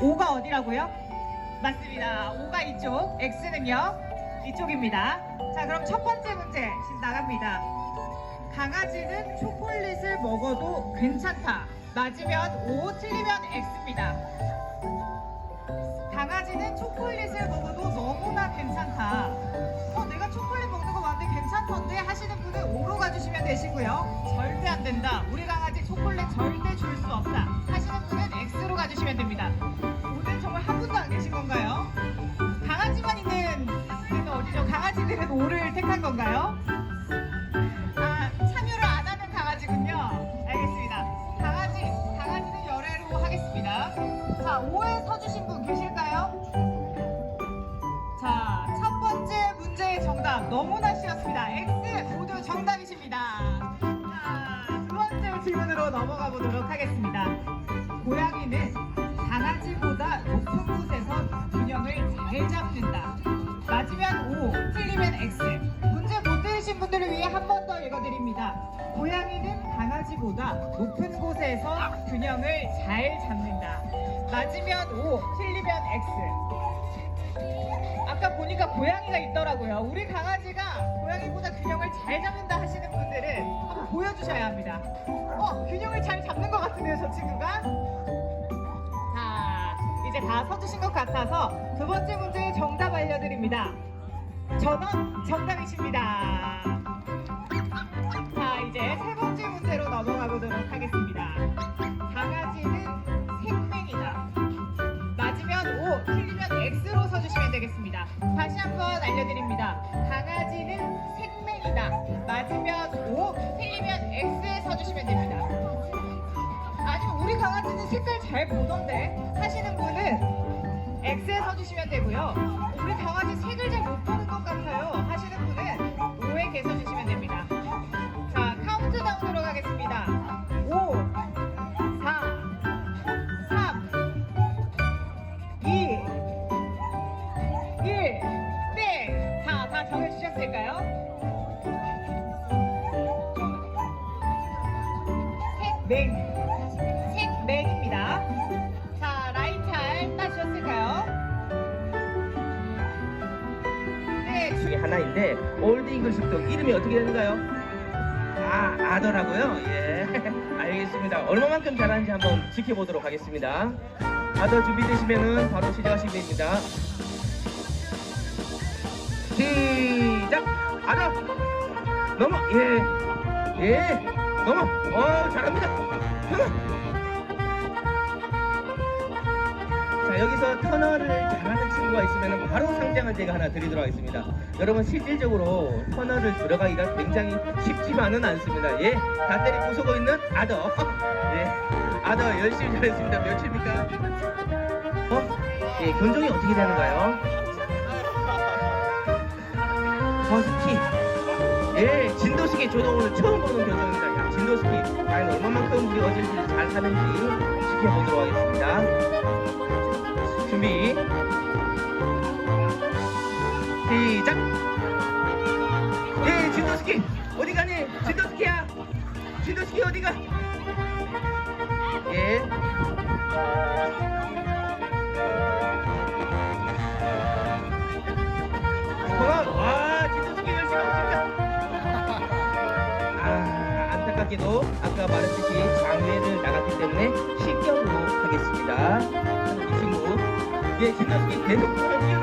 5가 어디라고요? 맞습니다. 5가 이쪽, X는요? 이쪽입니다. 자, 그럼 첫 번째 문제 나갑니다. 강아지는 초콜릿을 먹어도 괜찮다. 맞으면 O, 틀리면 X입니다. 강아지는 초콜릿을 먹어도 너무나 괜찮다. 어, 내가 초콜릿 먹는 거 봤는데 괜찮던데 하시는 분은 O로 가주시면 되시고요. 절대 안 된다. 우리 강 5를 택한 건가요? 아, 참여를 안 하는 강아지군요. 알겠습니다. 강아지, 강아지는 열애로 하겠습니다. 자, 오해 서주신 분 계실까요? 자, 첫 번째 문제의 정답. 너무나 쉬웠습니다. X 모두 정답이십니다. 자, 두 번째 질문으로 넘어가 보도록 하겠습니다. 고양이는 강아지보다 높은 곳에서 균형을 잘 잡는다. 균형을 잘 잡는다. 맞으면 O, 틀리면 X. 아까 보니까 고양이가 있더라고요. 우리 강아지가 고양이보다 균형을 잘 잡는다 하시는 분들은 한번 보여주셔야 합니다. 어, 균형을 잘 잡는 것 같은데요, 저 친구가? 자, 이제 다 서주신 것 같아서 두 번째 문제의 정답 알려드립니다. 전원 정답이십니다. 색깔 잘 보던데 하시는 분은 X에 서주시면 되고요. 우리 강아지 색을 잘 못 보는 것 같아요 하시는 분은 O에 계셔 주시면 됩니다. 자, 카운트다운으로 가겠습니다. 5, 4, 3, 2, 1, 네. 자, 다 정해주셨을까요? 색 맹. 하나인데 올드 잉글식도 이름이 어떻게 되는가요? 아 아더라고요. 예, 알겠습니다. 얼마만큼 잘하는지 한번 지켜보도록 하겠습니다. 아더 준비되시면은 바로 시작하시면 됩니다. 시작. 아더 넘어 예, 예 넘어. 어 잘합니다. 넘어. 자 여기서 터널을 잘하는 친구가 있으면 바로 상장을 제가 하나 드리도록 하겠습니다. 여러분 실질적으로 터널을 들어가기가 굉장히 쉽지만은 않습니다. 예, 다 때리 부수고 있는 아더. 예, 아더 열심히 잘했습니다. 몇입니까? 어? 예, 견종이 어떻게 되는가요? 버스키. 예, 진도식이 저도 오늘 처음 보는 견종입니다. 야, 진도식이 과연 얼마만큼 우리 어질들 잘 하는지 지켜보도록 하겠습니다. 준비 시작. 예 진도스키. 어디 가니? 진도스키야. 진도스키 어디가? 예. 열심히 하십니다. 아 안타깝게도 아까 말했듯이 장외를 나갔기 때문에 실격으로 하겠습니다. 이 친구. 예 진도스키 계속 뛰어